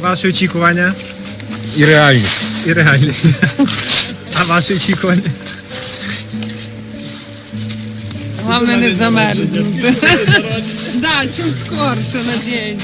Ваші очікування І реальність. і реальність. А ваші очікування? Головне не замерзнути. Да, чим скорше, надіюсь.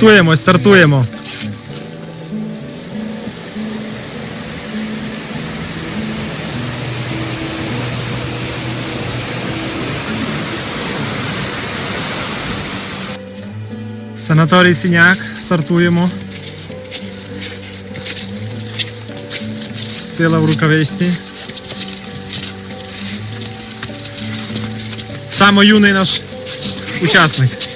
Готуємось, стартуємо. Санаторій Сіняк, стартуємо. Сила в рукавичці. Саме юний наш учасник.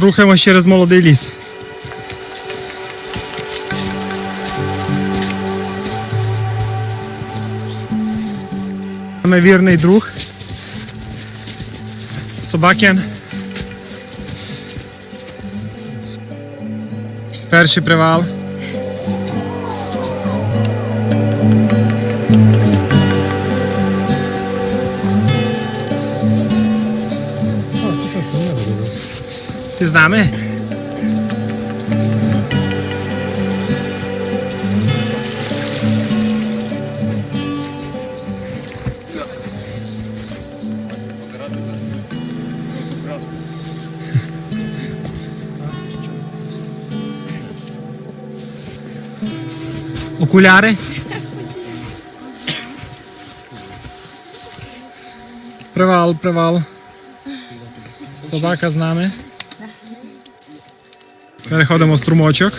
Рухаємось через молодий ліс. Вірний друг. Собакен. Перший привал. Ти з нами? Окуляри. Привал, привал. Собака з нами. Переходимо в струмочок.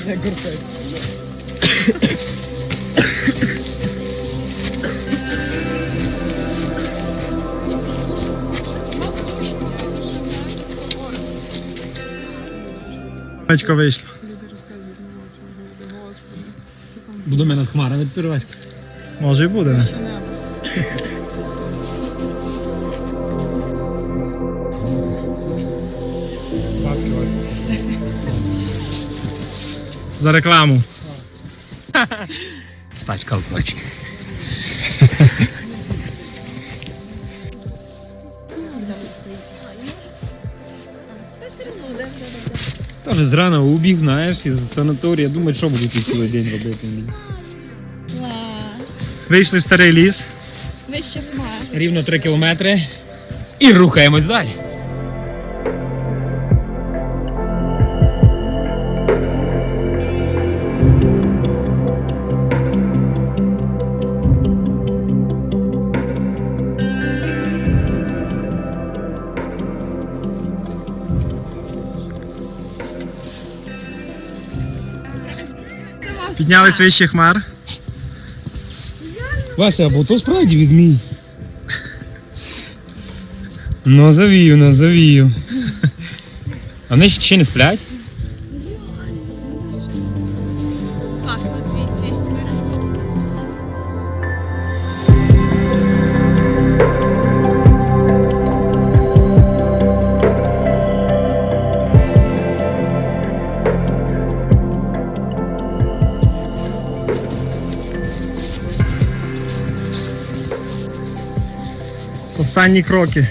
Сонечко вийшло. Будемо над хмарами відпірвати. Може і буде. За рекламу. Стать колпачки. Тоже зрано убіг, знаєш, із санаторія. Думаю, що буду тут цілий день робити. Вийшли в старий ліс. Вище хмар. Рівно 3 кілометри. І рухаємось далі. Піднялись вище хмар. Вася, бо то справді відмій. Ну, завію, ну, завію. А вони ще не сплять? Останні кроки.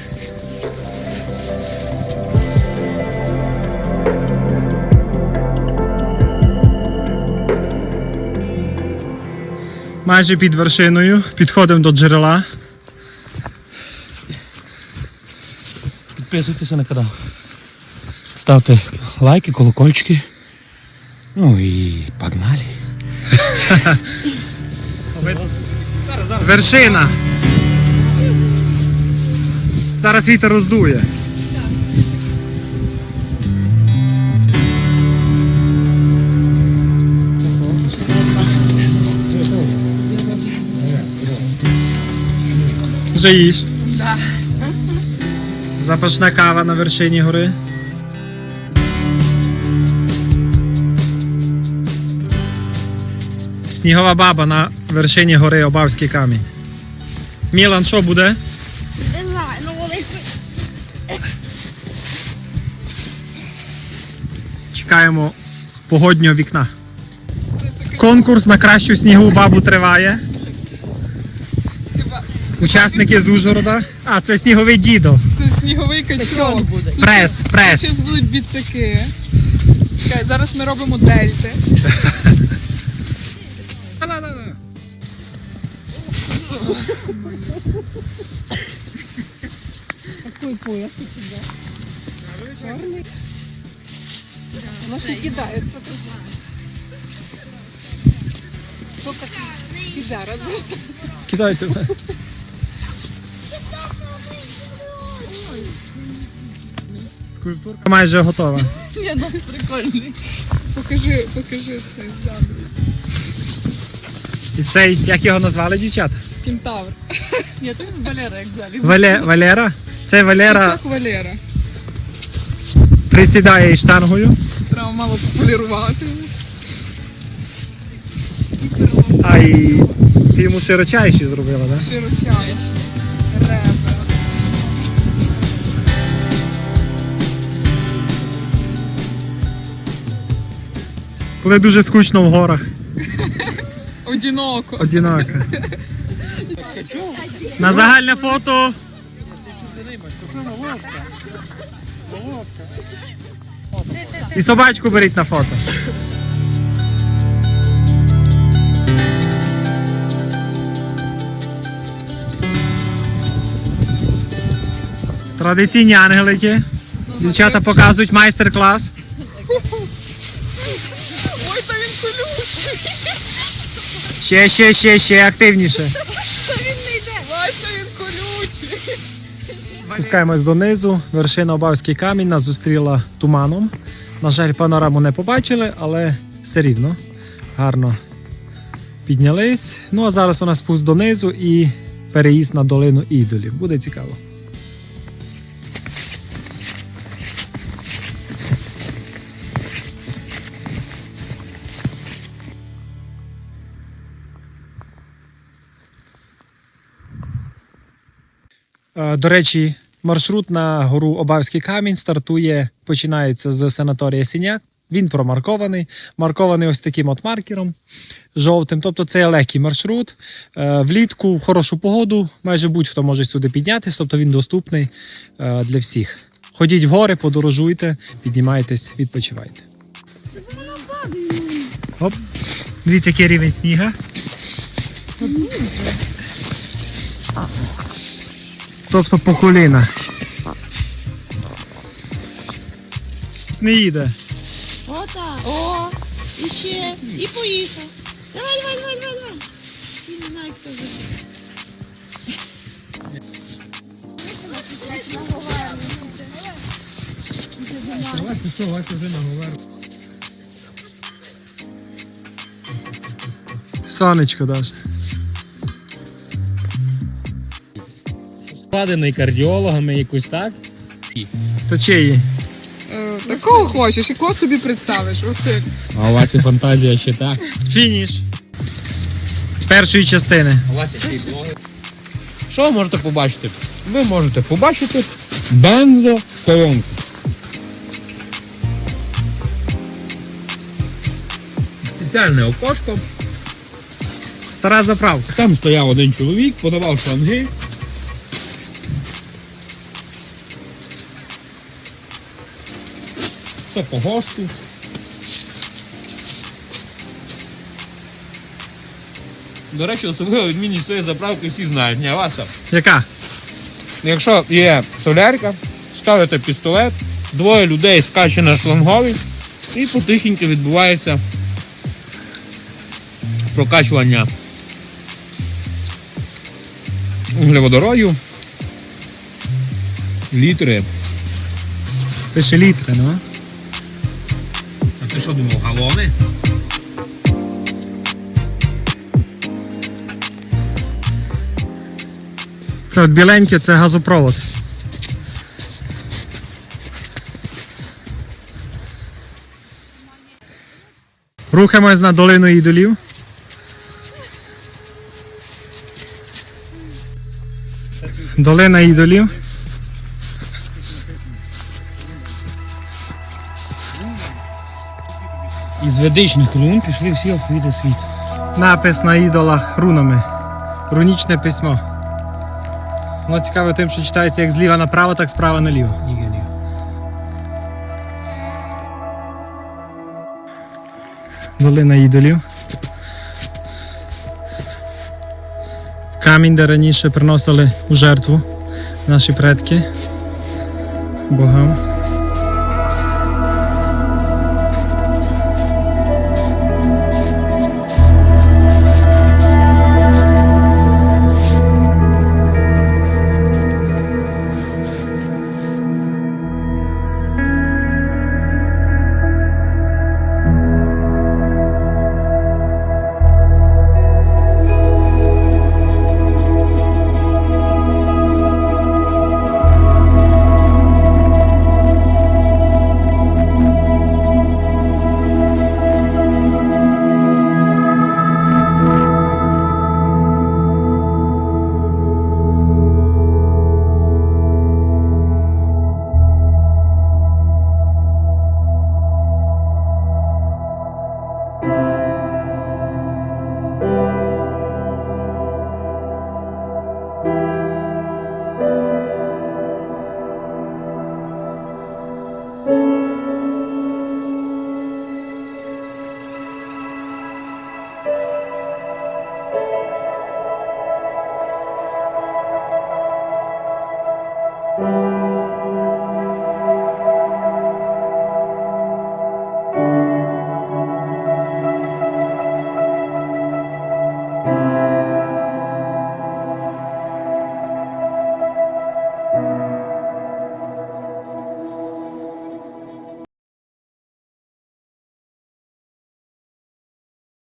Майже під вершиною. Підходимо до джерела. Підписуйтеся на канал. Ставте лайки, колокольчики. Ну і погнали. Вершина. Зараз вітер роздує. Жаїш? Да. Запашна кава на вершині гори. Снігова баба на вершині гори Обавський камінь. Мілан, що буде? Чекаємо погоднього вікна. Конкурс на кращу снігову бабу триває. Учасники з Ужгорода. А, це сніговий дідо. Це сніговий качок. Тут Прес, прес. Зараз будуть біцаки. Чекай, зараз ми робимо дельти. Тебя? Же кидается туда. Только в тебя, разве что. Кидайте. Скульптурка майже готова. Ні, ну прикольний. Покажи, покажи цей ззаду. І цей, як його назвали дівчата? Кентавр. Ні, то він Валера, як взагалі. Вале, Валера. Це Валера Качок Валера. Присідає із штангою, Треба мало полірувати. а і ти йому широчайші зробила, так? Широкяй. Ребра. Коли дуже скучно в горах. Одиноко. Одинако. На загальне фото. І собачку беріть на фото. Традиційні ангелики. Дівчата показують майстер-клас. Ой, та він колючий. Ще, ще, ще, ще активніше. Спускаємось донизу. Вершина Обавський камінь нас зустріла туманом. На жаль, панораму не побачили, але все рівно гарно піднялись. Ну а зараз у нас спуск донизу і переїзд на долину ідолів. Буде цікаво. Е, До речі, маршрут на гору Обавський камінь стартує, починається з санаторія Сіняк. Він промаркований, маркований ось таким от маркером жовтим. Тобто це легкий маршрут. Е, Влітку в хорошу погоду майже будь-хто може сюди піднятися, тобто він доступний е, для всіх. Ходіть в гори, подорожуйте, піднімайтесь, відпочивайте. Оп. Дивіться, який рівень сніга. Тобто по коліна. Не їде. Ота. О, і ще. І поїхав. Давай, давай, давай, давай, давай. Я не знаю, як це зробити. Сонечко даже. Складений кардіологами якось так. То чиї? Е, Такого хочеш, якого собі представиш, Василь? А у вас і фантазія ще так. Фініш. Першої частини. У вас ще й блоги. Що ви можете побачити? Ви можете побачити бензоколонку. Спеціальне окошко. Стара заправка. Там стояв один чоловік, подавав шланги. Це по ГОСТу. До речі, особливо відмінність цієї заправки всі знають, не Васа. Яка? Якщо є солярка, ставите пістолет, двоє людей скаче на шлангові і потихеньку відбувається прокачування вуглеводорою. Літри. Пише літри, ну. Ти що думав, галони? Це от біленьке, це газопровод. Рухаємось на долину ідолів. Долина ідолів. Ведичних рун пішли всі алфавіти світу. Напис на ідолах рунами. Рунічне письмо. Воно цікаве тим, що читається як зліва направо, так справа наліво. Долина ідолів. Камінь, де раніше приносили у жертву наші предки богам.